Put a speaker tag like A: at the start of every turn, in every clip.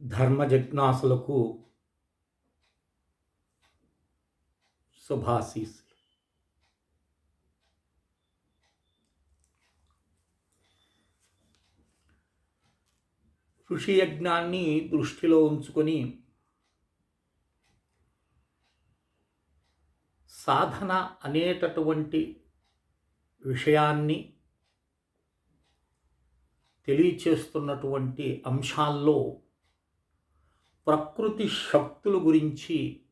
A: ధర్మ జిజ్ఞాసులకు శుభాశీస్సులు. ఋషి యజ్ఞాన్ని దృష్టిలో ఉంచుకొని సాధన అనేటటువంటి విషయాన్ని తెలియచేస్తున్నటువంటి అంశాల్లో ప్రకృతి శక్తుల గురించి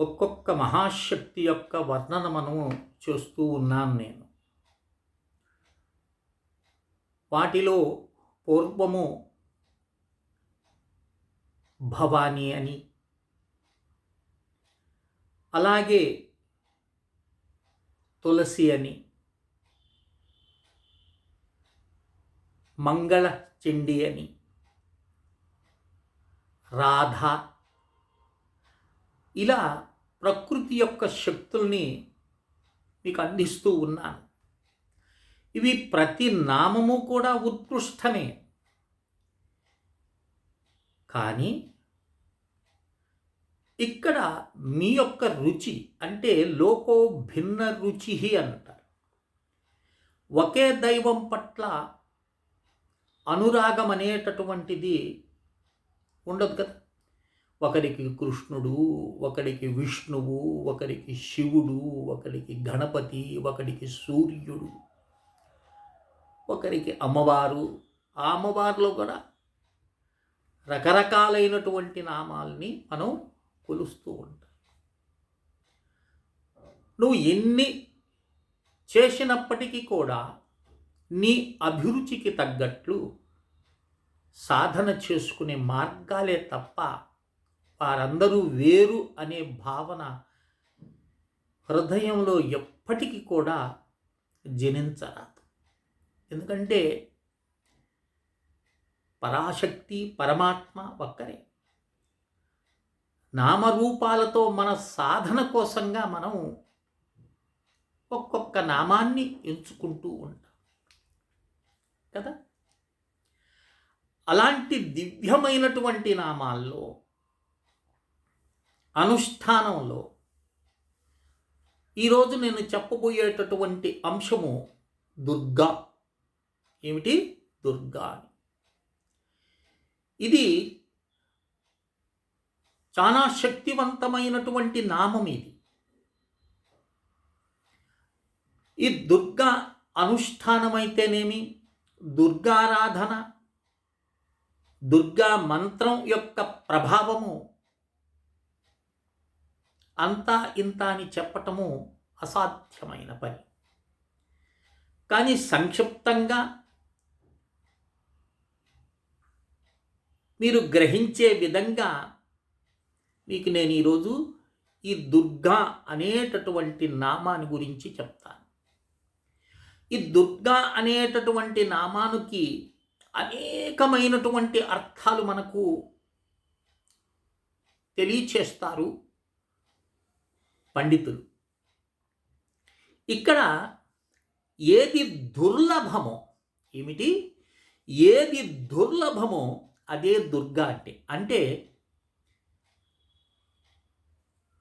A: ఒక్కొక్క మహాశక్తి యొక్క వర్ణన మనము చేస్తూ ఉన్నాను నేను. వాటిలో పూర్వము భవానీ అని అలాగే తులసి అని మంగళ చెండి అని రాధ. ఇలా ప్రకృతి యొక్క శక్తుల్ని మీకు అందిస్తూ ఉన్నాను. ఇవి ప్రతి నామము కూడా ఉత్కృష్టమే. కానీ ఇక్కడ మీ యొక్క రుచి అంటే లోకో భిన్న రుచి అంటారు. ఒకే దైవం పట్ల అనురాగం అనేటటువంటిది ఉండదు కదా. ఒకరికి కృష్ణుడు ఒకరికి విష్ణువు ఒకరికి శివుడు ఒకరికి గణపతి ఒకరికి సూర్యుడు ఒకరికి అమ్మవారు. ఆ అమ్మవారిలో కూడా రకరకాలైనటువంటి నామాల్ని మనం కొలుస్తూ ఉంటాం. నువ్వు ఎన్ని చేసినప్పటికీ కూడా నీ అభిరుచికి తగ్గట్లు సాధన చేసుకునే మార్గాలే తప్ప వారందరూ వేరు అనే భావన హృదయంలో ఎప్పటికీ కూడా జనించరాదు. ఎందుకంటే పరాశక్తి పరమాత్మ ఒక్కరే. నామరూపాలతో మన సాధన కోసంగా మనం ఒక్కొక్క నామాన్ని ఎంచుకుంటూ ఉంటాం. కదా? అలాంటి దివ్యమైనటువంటి నామాల్లో అనుష్ఠానంలో ఈరోజు నేను చెప్పబోయేటటువంటి అంశము దుర్గా. ఏమిటి? దుర్గా ఇది చాలా శక్తివంతమైనటువంటి నామం ఇది. ఈ దుర్గా అనుష్ఠానమైతేనేమి? దుర్గారాధన దుర్గా మంత్రం యొక్క ప్రభావము అంతా ఇంత అని చెప్పటము అసాధ్యమైన పని. కానీ సంక్షిప్తంగా మీరు గ్రహించే విధంగా మీకు నేను ఈరోజు ఈ దుర్గా అనేటటువంటి నామాని గురించి చెప్తాను. ఈ దుర్గా అనేటటువంటి నామానికి అనేకమైనటువంటి అర్థాలు మనకు తెలియచేస్తారు పండితులు. ఇక్కడ ఏది దుర్లభమో ఏమిటి? ఏది దుర్లభమో అదే దుర్గా అంటే అంటే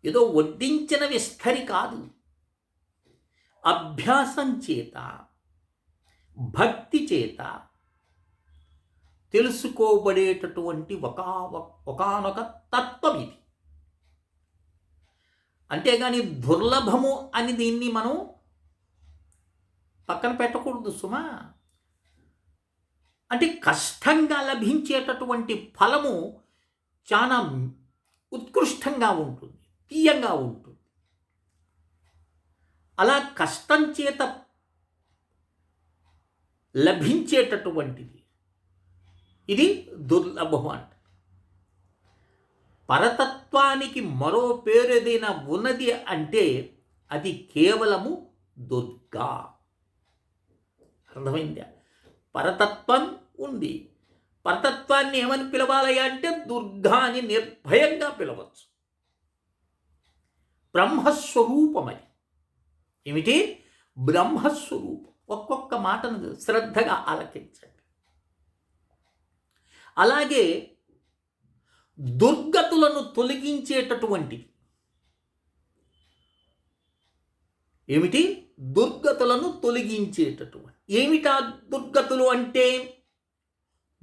A: ఏదో వడ్డించిన విస్తరి కాదు. అభ్యాసం చేత భక్తి చేత తెలుసుకోబడేటటువంటి ఒక ఒకనొక తత్వం ఇది. అంతేగాని దుర్లభము అని దీన్ని మనం పక్కన పెట్టకూడదు సుమా. అంటే కష్టంగా లభించేటటువంటి ఫలము చాలా ఉత్కృష్టంగా ఉంటుంది తీయంగా ఉంటుంది. అలా కష్టం చేత లభించేటటువంటిది ఇది దుర్లభం. అంట పరతత్వానికి మరో పేరు ఏదైనా ఉన్నది అంటే అది కేవలము దుర్గా. అర్థమైందా? పరతత్వం ఉంది. పరతత్వాన్ని ఏమని పిలవాలయ్యా అంటే దుర్గా అని నిర్భయంగా పిలవచ్చు. బ్రహ్మస్వరూపమని. ఏమిటి? బ్రహ్మస్వరూపం. ఒక్కొక్క మాటను శ్రద్ధగా ఆలకించండి. అలాగే దుర్గతులను తొలగించేటటువంటి ఏమిటి? దుర్గతులను తొలగించేటటువంటి. ఏమిటా దుర్గతులు అంటే?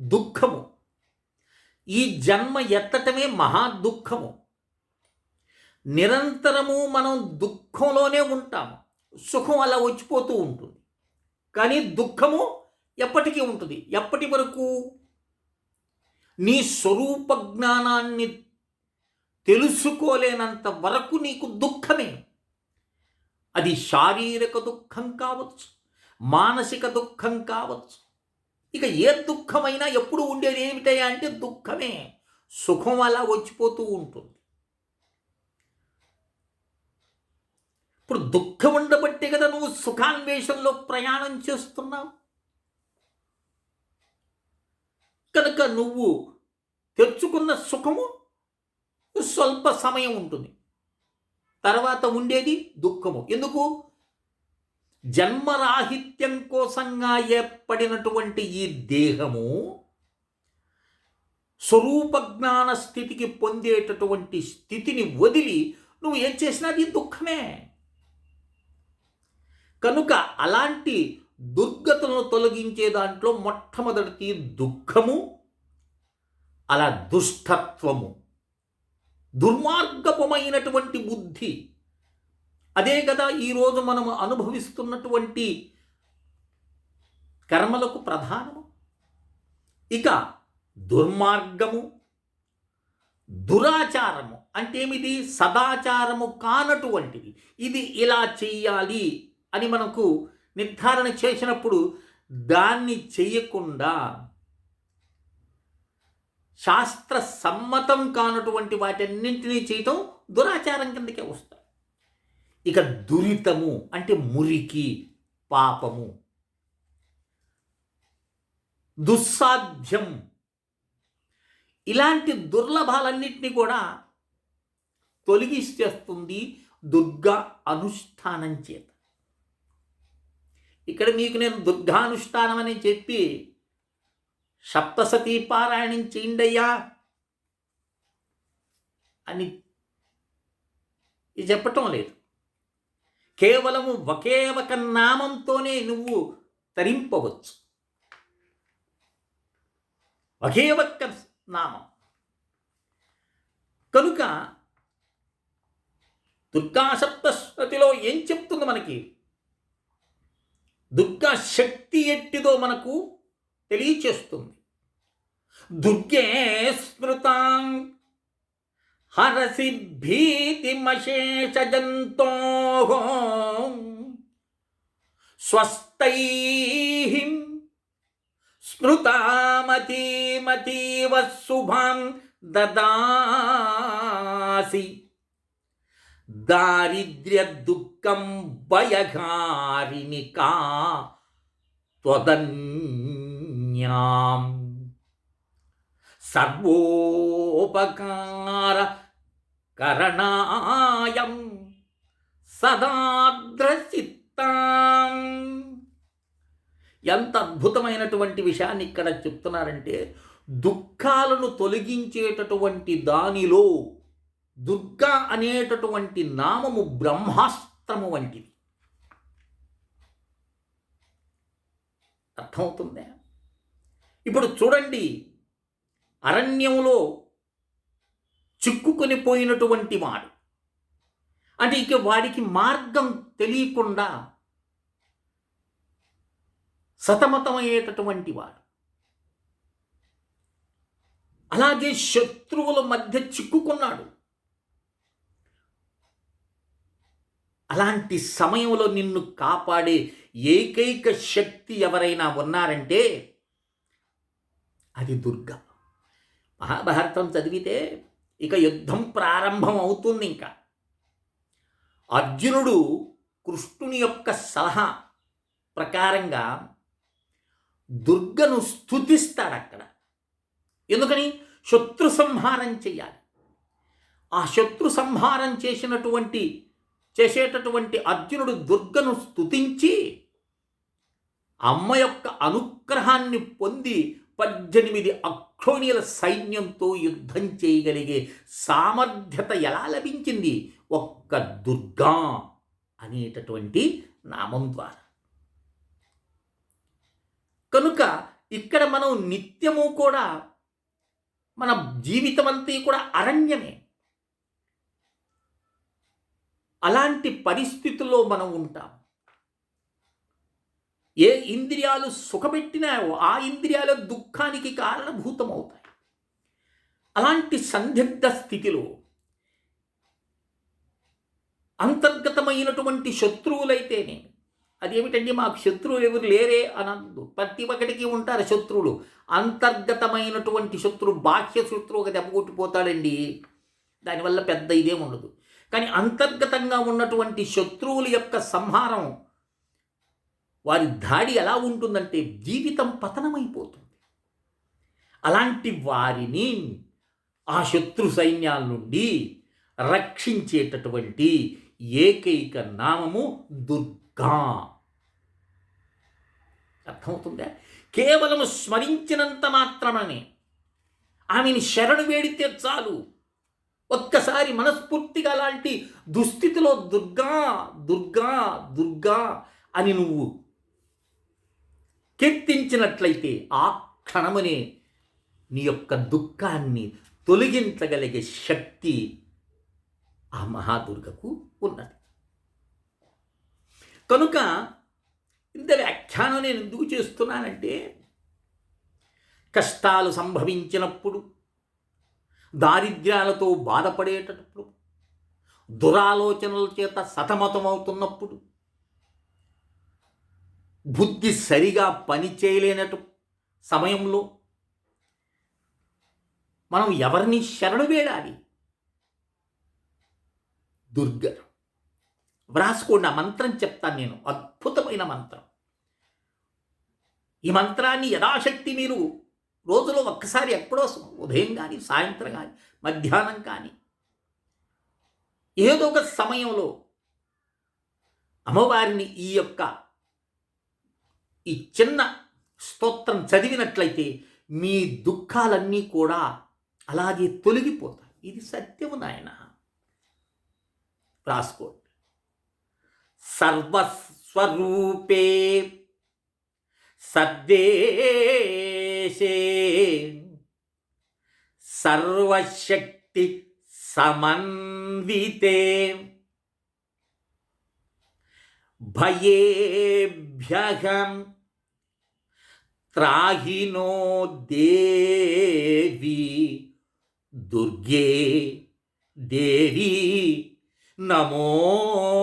A: దుఃఖము. ఈ జన్మ ఎత్తటమే మహా దుఃఖము. నిరంతరము మనం దుఃఖంలోనే ఉంటాము. సుఖం అలా వచ్చిపోతూ ఉంటుంది. కానీ దుఃఖము ఎప్పటికీ ఉంటుంది. ఎప్పటి వరకు? నీ స్వరూప జ్ఞానాన్ని తెలుసుకోలేనంత వరకు నీకు దుఃఖమే. అది శారీరక దుఃఖం కావచ్చు మానసిక దుఃఖం కావచ్చు. ఇక ఏ దుఃఖమైనా ఎప్పుడు ఉండేది ఏమిటయా అంటే దుఃఖమే. సుఖం అలా వచ్చిపోతూ ఉంటుంది. ఇప్పుడు దుఃఖం ఉండబట్టే కదా నువ్వు సుఖాన్వేషంలో ప్రయాణం చేస్తున్నావు. కనుక నువ్వు తెచ్చుకున్న సుఖము స్వల్ప సమయం ఉంటుంది. తర్వాత ఉండేది దుఃఖము. ఎందుకు? జన్మరాహిత్యం కోసంగా ఏర్పడినటువంటి ఈ దేహము స్వరూప జ్ఞాన స్థితికి పొందేటటువంటి స్థితిని వదిలి నువ్వు ఏం చేసినా అది దుఃఖమే. కనుక అలాంటి దుర్గతులను తొలగించే దాంట్లో మొట్టమొదటిది దుఃఖము అలా దుష్టత్వము. దుర్మార్గపమైనటువంటి బుద్ధి. అదే కదా ఈరోజు మనము అనుభవిస్తున్నటువంటి కర్మలకు ప్రధానము. ఇక దుర్మార్గము దురాచారము అంటే ఏమిది సదాచారము కానటువంటిది. ఇది ఇలా చెయ్యాలి అని మనకు నిర్ధారణ చేసినప్పుడు దాన్ని చెయ్యకుండా శాస్త్ర సమ్మతం కానటువంటి వాటన్నింటినీ చేయటం దురాచారం కిందకే వస్తాయి. ఇక దురితము అంటే మురికి పాపము. దుస్సాధ్యం. ఇలాంటి దుర్లభాలన్నింటినీ కూడా తొలగిస్తేస్తుంది దుర్గా అనుష్ఠానం చేత. ఇక్కడ మీకు నేను దుర్గానుష్ఠానం అని చెప్పి సప్తసతీ పారాయణం చేయండియ్యా అని చెప్పటం లేదు. కేవలము ఒకే ఒక నామంతోనే నువ్వు తరింపవచ్చు. ఒకే ఒక్క నామం. కనుక దుర్గాసప్తశతిలో ఏం చెప్తుంది మనకి? దుర్గా శక్తి ఎట్టిదో మనకు తెలియచేస్తుంది. దుర్గే స్మృతాం హరసి భీతిమశేషజంతో స్వస్థై స్మృతామతీమతీవ శుభాం దదాసి. దారిద్ర్య దుఃఖం భయఘారిణికా త్వదన్యాం. సర్వోపకార కరణాయం సదాద్రసిత్తాం ఎంత అద్భుతమైనటువంటి విషయాన్ని ఇక్కడ చెప్తున్నారంటే దుఃఖాలను తొలగించేటటువంటి దానిలో దుర్గా అనేటటువంటి నామము బ్రహ్మాస్త్రము వంటిది అర్థమవుతుందా ఇప్పుడు చూడండి అరణ్యంలో చిక్కుకొని పోయినటువంటి వాడు అంటే ఇక వాడికి మార్గం తెలియకుండా సతమతమయ్యేటటువంటి వాడు అలాగే శత్రువుల మధ్య చిక్కుకున్నాడు అలాంటి సమయంలో నిన్ను కాపాడే ఏకైక శక్తి ఎవరైనా ఉన్నారంటే అది దుర్గ. మహాభారతం చదివితే ఇక యుద్ధం ప్రారంభం అవుతుంది ఇంకా. అర్జునుడు కృష్ణుని యొక్క సలహా ప్రకారంగా దుర్గను స్థుతిస్తాడు అక్కడ ఎందుకని? శత్రు సంహారం చేయాలి. ఆ శత్రు సంహారం చేసినటువంటి చేసేటటువంటి అర్జునుడు దుర్గను స్తుతించి అమ్మ యొక్క అనుగ్రహాన్ని పొంది పద్దెనిమిది అక్షోణీల సైన్యంతో యుద్ధం చేయగలిగే సామర్థ్యత ఎలా లభించింది? ఒక్క దుర్గా అనేటటువంటి నామం ద్వారా. కనుక ఇక్కడ మనం నిత్యము కూడా మన జీవితం అంతా కూడా అరణ్యమే. అలాంటి పరిస్థితుల్లో మనం ఉంటాం. ఏ ఇంద్రియాలు సుఖపెట్టినాయో ఆ ఇంద్రియాల దుఃఖానికి కారణభూతమవుతాయి. అలాంటి సందిగ్ధ స్థితిలో అంతర్గతమైనటువంటి శత్రువులైతేనే అదేమిటండి మాకు శత్రువులు ఎవరు లేరే అనందు ప్రతి ఒక్కటికి ఉంటారు శత్రువులు. అంతర్గతమైనటువంటి శత్రువు బాహ్య శత్రువు ఒక దెబ్బ కొట్టిపోతాడండి. దానివల్ల పెద్ద ఇదేం ఉండదు. కానీ అంతర్గతంగా ఉన్నటువంటి శత్రువుల యొక్క సంహారం వారి దాడి ఎలా ఉంటుందంటే జీవితం పతనమైపోతుంది. అలాంటి వారిని ఆ శత్రు సైన్యాల నుండి రక్షించేటటువంటి ఏకైక నామము దుర్గా. అర్థమవుతుందా? కేవలం స్మరించినంత మాత్రమే. ఆమెని శరణు వేడితే చాలు. ఒక్కసారి మనస్ఫూర్తిగా అలాంటి దుస్థితిలో దుర్గా దుర్గా దుర్గా అని నువ్వు కీర్తించినట్లయితే ఆ క్షణమునే నీ యొక్క దుఃఖాన్ని తొలగించగలిగే శక్తి ఆ మహాదుర్గకు ఉన్నది. కనుక ఇంత వ్యాఖ్యానం నేను ఎందుకు చేస్తున్నానంటే కష్టాలు సంభవించినప్పుడు దారిద్ర్యాలతో బాధపడేటప్పుడు దురాలోచనల చేత సతమతమవుతున్నప్పుడు బుద్ధి సరిగా పని చేయలేనటు సమయంలో మనం ఎవరిని శరణు వేడాలి? దుర్గ. వ్రాసుకోండి ఆ మంత్రం చెప్తాను నేను. అద్భుతమైన మంత్రం. ఈ మంత్రాన్ని యథాశక్తి మీరు రోజులో ఒక్కసారి ఎప్పుడో ఉదయం కానీ సాయంత్రం కానీ మధ్యాహ్నం కానీ ఏదో ఒక సమయంలో అమ్మవారిని ఈ యొక్క ఈ చిన్న స్తోత్రం చదివినట్లయితే మీ దుఃఖాలన్నీ కూడా అలాగే తొలగిపోతాయి. ఇది సత్యము నాయన. రాసుకోండి. సర్వస్వరూపే సద్దేశే సర్వశక్తి సమన్వితే భయేభ్యహం త్రాహినో దేవి దుర్గే దేవి నమోస్తుతే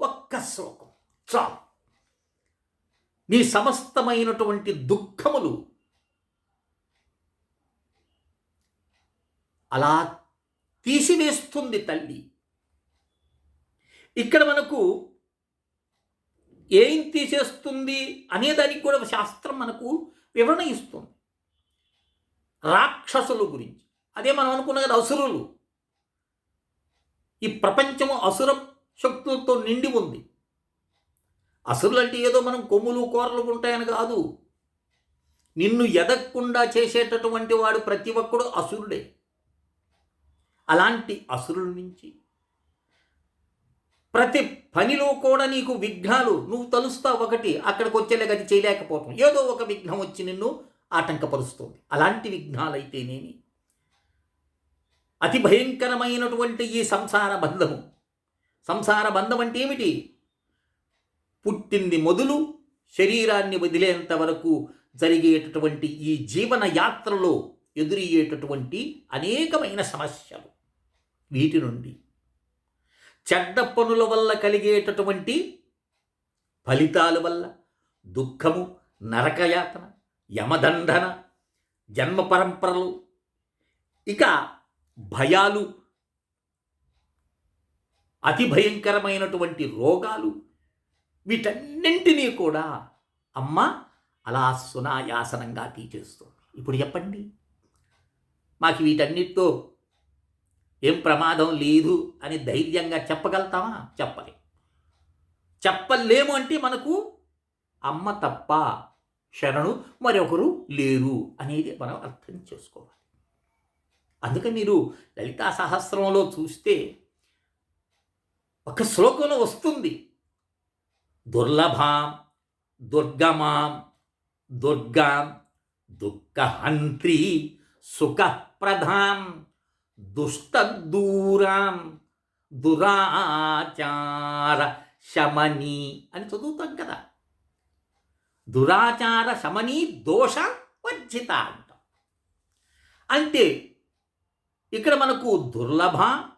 A: ఒక్క శ్లోకం చాలు నీ సమస్తమైనటువంటి దుఃఖములు అలా తీసివేస్తుంది తల్లి. ఇక్కడ మనకు ఏం తీసేస్తుంది అనేదానికి కూడా శాస్త్రం మనకు వివరణ ఇస్తుంది. రాక్షసుల గురించి. అదే మనం అనుకున్న కదా అసురులు. ఈ ప్రపంచము అసుర శక్తులతో నిండి ఉంది. అసురులు అంటే ఏదో మనం కొమ్ములు కూరలు ఉంటాయని కాదు. నిన్ను ఎదగకుండా చేసేటటువంటి వాడు ప్రతి ఒక్కడు అసురుడే. అలాంటి అసురుల నుంచి ప్రతి పనిలో కూడా నీకు విఘ్నాలు నువ్వు తలుస్తావు ఒకటి అక్కడికి వచ్చేలాగ అది చేయలేకపోతాం. ఏదో ఒక విఘ్నం వచ్చి నిన్ను ఆటంకపరుస్తుంది. అలాంటి విఘ్నాలైతేనేమి? అతి భయంకరమైనటువంటి ఈ సంసార బంధము. సంసార బంధం అంటే ఏమిటి? పుట్టింది మొదలు శరీరాన్ని వదిలేంత వరకు జరిగేటటువంటి ఈ జీవన యాత్రలో ఎదురయ్యేటటువంటి అనేకమైన సమస్యలు. వీటి నుండి చెడ్డ పనుల వల్ల కలిగేటటువంటి ఫలితాల వల్ల దుఃఖము నరకయాతన యమదండన జన్మ పరంపరలు ఇక భయాలు అతి భయంకరమైనటువంటి రోగాలు వీటన్నింటినీ కూడా అమ్మ అలా సునాయాసనంగా తీసేస్తుంది. ఇప్పుడు చెప్పండి. మాకు వీటన్నిటితో ఏం ప్రమాదం లేదు అని ధైర్యంగా చెప్పగలుగుతామా? చెప్పలే. చెప్పలేము అంటే మనకు అమ్మ తప్ప శరణు మరొకరు లేరు అనేది మనం అర్థం చేసుకోవాలి. అందుకే మీరు లలితా సహస్రంలో చూస్తే ఒక శ్లోకంలో వస్తుంది. దుర్లభాం దుర్గమాం దుర్గాం దుఃఖహంత్రి సుఖప్రధాం దుష్టదూరాం దురాచార శమని అని చదువుతాం కదా. దురాచార శమని దోష వర్జిత అంటాం. అంటే ఇక్కడ మనకు దుర్లభ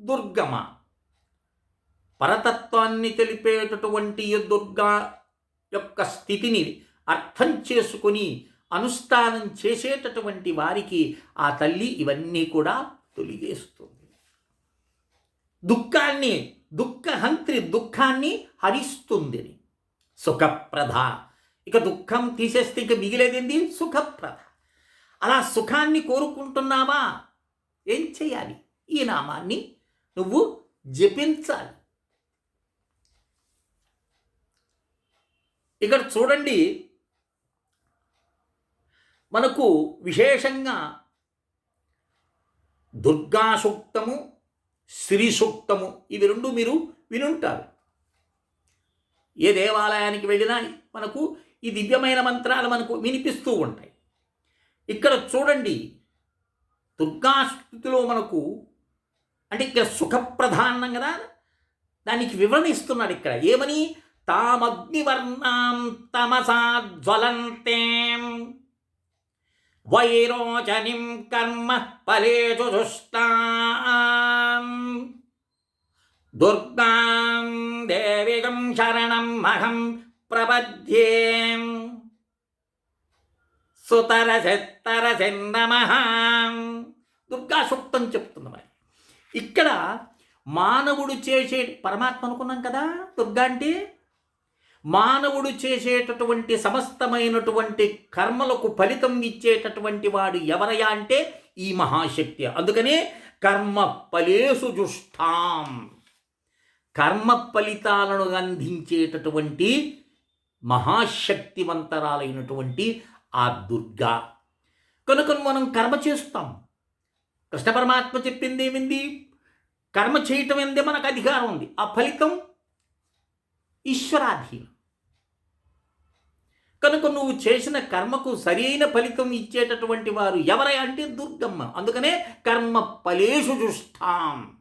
A: దుర్గమ పరతత్వాన్ని తెలిపేటటువంటి దుర్గా యొక్క స్థితిని అర్థం చేసుకొని అనుష్ఠానం చేసేటటువంటి వారికి ఆ తల్లి ఇవన్నీ కూడా తొలిగేస్తుంది. దుఃఖాన్ని దుఃఖహంత్రి దుఃఖాన్ని హరిస్తుంది. సుఖప్రధ. ఇక దుఃఖం తీసేస్తే ఇక మిగిలేదేంది? సుఖప్రధ. అలా సుఖాన్ని కోరుకుంటున్నావా? ఏం చేయాలి? ఈ నామాన్ని నువ్వు జపించాలి. ఇక్కడ చూడండి మనకు విశేషంగా దుర్గా సూక్తము శ్రీ సూక్తము ఇవి రెండు మీరు వినుంటారు. ఏ దేవాలయానికి వెళ్ళినా మనకు ఈ దివ్యమైన మంత్రాలు మనకు వినిపిస్తూ ఉంటాయి. ఇక్కడ చూడండి దుర్గాస్థితిలో మనకు అంటే ఇక్కడ సుఖప్రధానం కదా దానికి వివరణ ఇస్తున్నాడు ఇక్కడ. ఏమని? తామగ్నివర్ణాం తమసాజ్వలంతే వైరోచనిం కర్మ ఫలేషు దుష్టాం దుర్గాం దేవికం శరణం మహం ప్రపద్యేం సుతరసెత్తరసెన్నమః దుర్గా సూక్తం చెప్తుంది మరి. ఇక్కడ మానవుడు చేసే పరమాత్మ అనుకున్నాం కదా దుర్గా అంటే? మానవుడు చేసేటటువంటి సమస్తమైనటువంటి కర్మలకు ఫలితం ఇచ్చేటటువంటి వాడు ఎవరయా అంటే ఈ మహాశక్తి. అందుకనే కర్మ ఫలేసు జుష్టాం. కర్మ ఫలితాలను అందించేటటువంటి మహాశక్తివంతరాలైనటువంటి ఆ దుర్గా. కనుక మనం కర్మ చేస్తాం. కృష్ణ పరమాత్మ చెప్పింది ఏమింది? కర్మ చేయటం ఎందే మనకు అధికారం ఉంది. ఆ ఫలితం ఈశ్వరాధీనం. కనుక నువ్వు చేసిన కర్మకు సరైన ఫలితం ఇచ్చేటటువంటి వారు ఎవరై అంటే దుర్గమ్మ. అందుకనే కర్మ ఫలేషు జుష్టాం.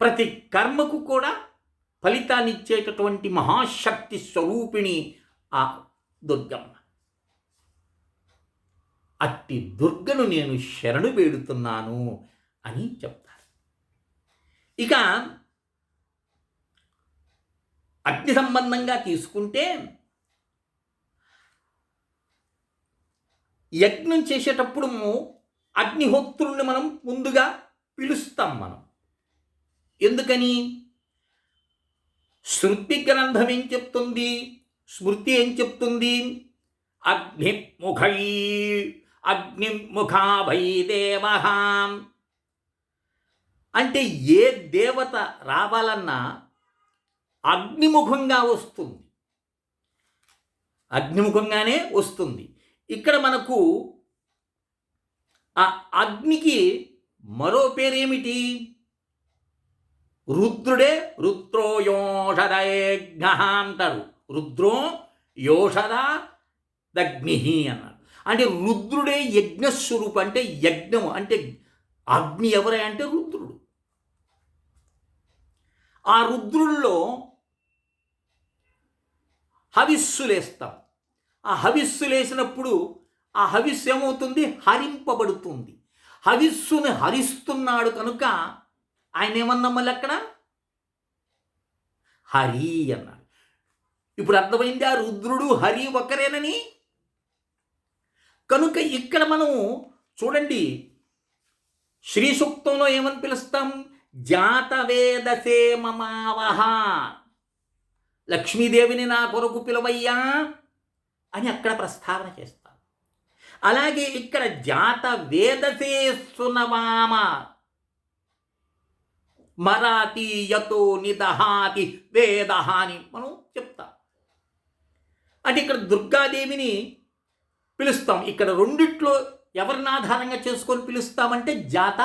A: ప్రతి కర్మకు కూడా ఫలితాన్ని ఇచ్చేటటువంటి మహాశక్తి స్వరూపిణి ఆ దుర్గమ్మ. అట్టి దుర్గను నేను శరణు వేడుతున్నాను అని చెప్తారు. ఇక అగ్ని సంబంధంగా తీసుకుంటే యజ్ఞం చేసేటప్పుడు అగ్నిహోత్రుల్ని మనం ముందుగా పిలుస్తాం మనం. ఎందుకని? శృతి గ్రంథం ఏం చెప్తుంది? స్మృతి ఏం చెప్తుంది? అగ్నిముఖై అగ్నిముఖాభై దేవ అంటే ఏ దేవత రావాలన్నా అగ్నిముఖంగా వస్తుంది. అగ్నిముఖంగానే వస్తుంది. ఇక్కడ మనకు ఆ అగ్నికి మరో పేరేమిటి? రుద్రుడే రుద్రో యోషదయజ్ఞ అంటారు. రుద్రో యోషద దగ్ని అన్నాడు అంటే రుద్రుడే యజ్ఞస్వరూపు అంటే యజ్ఞము అంటే అగ్ని ఎవరే అంటే రుద్రుడు. ఆ రుద్రుల్లో హవిస్సులేస్తాం. ఆ హవిస్సులేసినప్పుడు ఆ హవిస్సు ఏమవుతుంది? హరింపబడుతుంది. హవిస్సుని హరిస్తున్నాడు కనుక ఆయన ఏమన్నాం మళ్ళీ అక్కడ? హరి అన్నాడు. ఇప్పుడు అర్థమైంది? ఆ రుద్రుడు హరి ఒకరేనని? కనుక ఇక్కడ మనం చూడండి శ్రీ సూక్తంలో ఏమని పిలుస్తాం? జాతవేదసే మమావహ. లక్ష్మీదేవిని నా కొరకు పిలవయ్యా అని అక్కడ ప్రస్తావన చేస్తాం అలాగే ఇక్కడ జాత వేదసే సునవామ మరాతీయతో నిదహాతి వేదహాని మనం చెప్తాం. అంటే ఇక్కడ దుర్గాదేవిని పిలుస్తాం. ఇక్కడ రెండిట్లో ఎవరిని ఆధారంగా చేసుకొని పిలుస్తామంటే జాత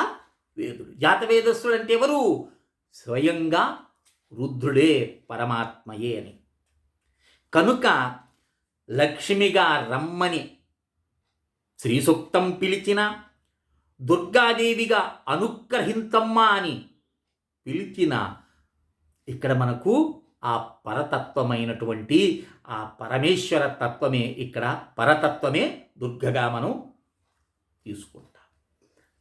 A: వేదుడు. జాత వేదస్సుడు అంటే ఎవరు? స్వయంగా రుద్రుడే పరమాత్మయే అని. కనుక లక్ష్మిగా రమ్మని శ్రీసూక్తం పిలిచిన దుర్గాదేవిగా అనుగ్రహింతమ్మా అని పిలిచిన ఇక్కడ మనకు ఆ పరతత్వమైనటువంటి ఆ పరమేశ్వర తత్వమే ఇక్కడ పరతత్వమే దుర్గగా మనం తీసుకుంటాం.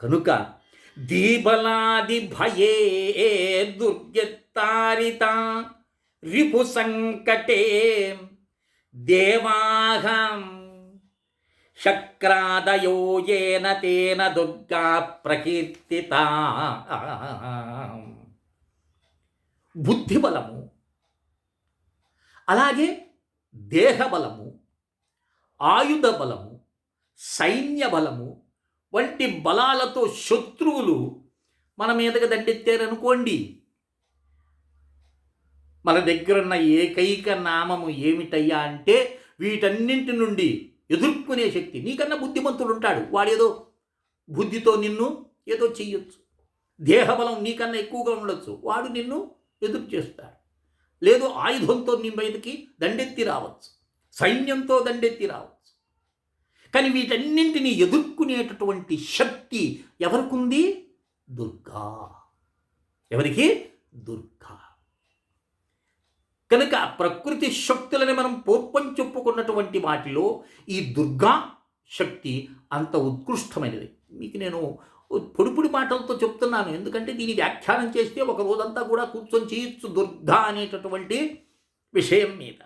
A: కనుక దీబలాది భయే దుర్గ రిపు సంకటే దేవాహం. శక్రాదయో ఏన తేన దుర్గా ప్రకీర్తిత. బుద్ధిబలము అలాగే దేహబలము ఆయుధ బలము సైన్య బలము వంటి బలాలతో శత్రువులు మన మీదకి దండెత్తారనుకోండి మన దగ్గరున్న ఏకైక నామము ఏమిటయ్యా అంటే వీటన్నింటి నుండి ఎదుర్కొనే శక్తి. నీకన్నా బుద్ధిమంతుడు ఉంటాడు. వాడేదో బుద్ధితో నిన్ను ఏదో చెయ్యొచ్చు. దేహబలం నీకన్నా ఎక్కువగా ఉండొచ్చు. వాడు నిన్ను ఎదురు చేస్తాడు. లేదు ఆయుధంతో నీ మీదకి దండెత్తి రావచ్చు. సైన్యంతో దండెత్తి రావచ్చు. కానీ వీటన్నింటినీ ఎదుర్కొనేటటువంటి శక్తి ఎవరికుంది? దుర్గా. ఎవరికి? దుర్గా. కనుక ప్రకృతి శక్తులని మనం పూర్వం చెప్పుకున్నటువంటి వాటిలో ఈ దుర్గా శక్తి అంత ఉత్కృష్టమైనది. మీకు నేను పొడి పొడి మాటలతో చెప్తున్నాను. ఎందుకంటే దీని వ్యాఖ్యానం చేస్తే ఒక రోజంతా కూడా కూర్చొని చేయొచ్చు దుర్గా అనేటటువంటి విషయం మీద.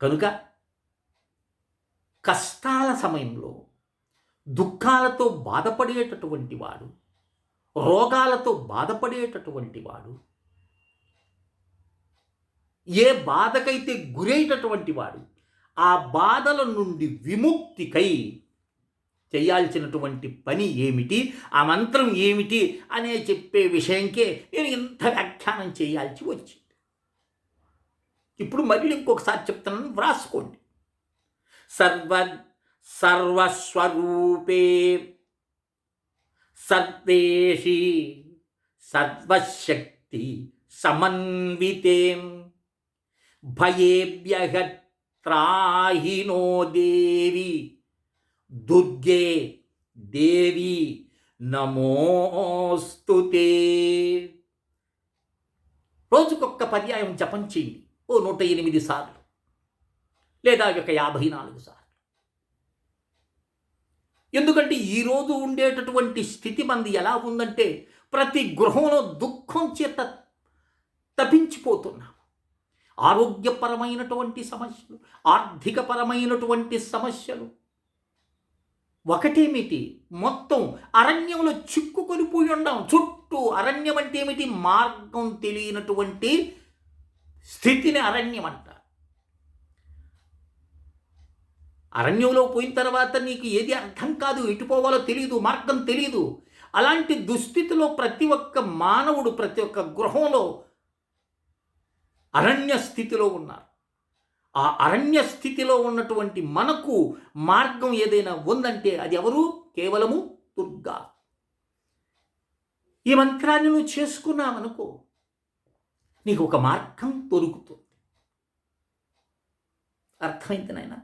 A: కనుక కష్టాల సమయంలో దుఃఖాలతో బాధపడేటటువంటి వాడు రోగాలతో బాధపడేటటువంటి వాడు ఏ బాధకైతే గురైనటువంటి వాడు ఆ బాధల నుండి విముక్తికై చేయాల్సినటువంటి పని ఏమిటి? ఆ మంత్రం ఏమిటి? అనే చెప్పే విషయంకే నేను ఇంత వ్యాఖ్యానం చేయాల్సి వచ్చింది. ఇప్పుడు మళ్ళీ ఇంకొకసారి చెప్తున్నాను వ్రాసుకోండి. సర్వ సర్వస్వరూపే సర్వేషి సర్వశక్తి సమన్వితే భయేభ్య త్రాహినో దేవి. దుర్గే దేవి నమోస్తుతే రోజుకొక్క పర్యాయం జపం చేయండి. ఓ నూట ఎనిమిది సార్లు లేదా ఒక యాభై నాలుగు సార్లు. ఎందుకంటే ఈరోజు ఉండేటటువంటి స్థితి మంది ఎలా ఉందంటే ప్రతి గృహంలో దుఃఖం చేత తపించిపోతున్నాం. ఆరోగ్యపరమైనటువంటి సమస్యలు ఆర్థికపరమైనటువంటి సమస్యలు. ఒకటేమిటి? మొత్తం అరణ్యంలో చిక్కుకొని పోయి ఉండాం. చుట్టూ అరణ్యం అంటే ఏమిటి? మార్గం తెలియనటువంటి స్థితిని అరణ్యం అంట అరణ్యంలో పోయిన తర్వాత నీకు ఏది అర్థం కాదు ఎటు పోవాలో తెలియదు మార్గం తెలియదు అలాంటి దుస్థితిలో ప్రతి ఒక్క మానవుడు ప్రతి ఒక్క గృహంలో అరణ్య స్థితిలో ఉన్నారు. ఆ అరణ్య స్థితిలో ఉన్నటువంటి మనకు మార్గం ఏదైనా ఉందంటే అది ఎవరు? కేవలము దుర్గా. ఈ మంత్రాన్ని నువ్వు చేసుకున్నావనుకో నీకు ఒక మార్గం దొరుకుతుంది. అర్థమైంది నాయన?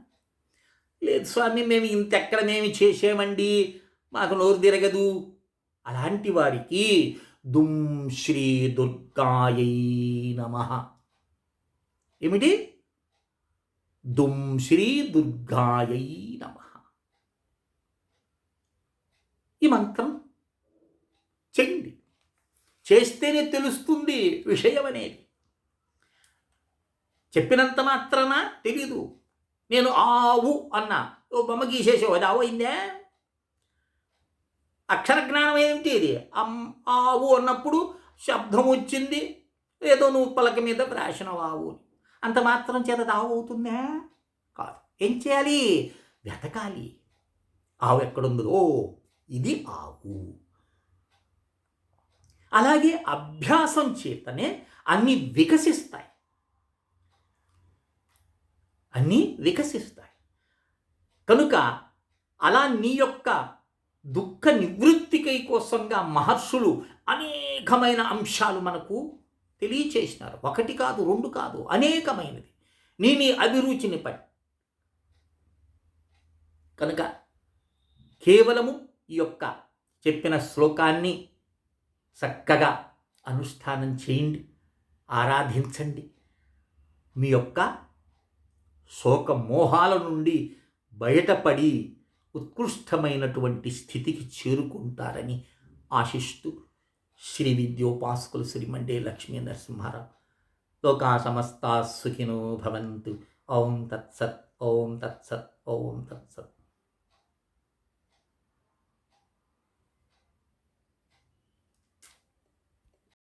A: లేదు స్వామి మేము ఇంతెక్కడ మేము చేసేమండి? మాకు నోరు తిరగదు. అలాంటి వారికి దుం శ్రీ దుర్గాయై నమ. ఏమిటి? దుం శ్రీ దుర్గాయై నమ. ఈ మంత్రం చెయ్యండి చేస్తేనే తెలుస్తుంది విషయం అనేది. చెప్పినంత మాత్రాన తెలీదు. నేను ఆవు అన్నా. ఓ బొమ్మ గీసేసావు. అది ఆవు అయిందే అక్షర జ్ఞానం ఏమిటి ఇది? ఆవు అన్నప్పుడు శబ్దం వచ్చింది. ఏదో నువ్వు పలక మీద రాసిన ఆవు అంత మాత్రం చేత ఆవు అవుతుందా కాదు. ఏం చేయాలి? వెతకాలి. ఆవు ఎక్కడుందో. ఇది ఆవు. అలాగే అభ్యాసం చేతనే అన్నీ వికసిస్తాయి. అన్నీ వికసిస్తాయి. కనుక అలా నీ యొక్క దుఃఖ నివృత్తికై కోసంగా మహర్షులు అనేకమైన అంశాలు మనకు తెలియచేసినారు. ఒకటి కాదు రెండు కాదు అనేకమైనది. నీ నీ అభిరుచిని పట్టి కనుక కేవలము ఈ యొక్క చెప్పిన శ్లోకాన్ని చక్కగా అనుష్ఠానం చేయండి ఆరాధించండి. మీ యొక్క శోక మోహాల నుండి బయటపడి ఉత్కృష్టమైనటువంటి స్థితికి చేరుకుంటారని ఆశిస్తూ శ్రీ విద్యోపాసకులు శ్రీమండే లక్ష్మీ నరసింహారావు. లోకా సమస్తా సుఖినో భవంతు. ఓం తత్సత్ ఓం తత్సత్ ఓం తత్సత్.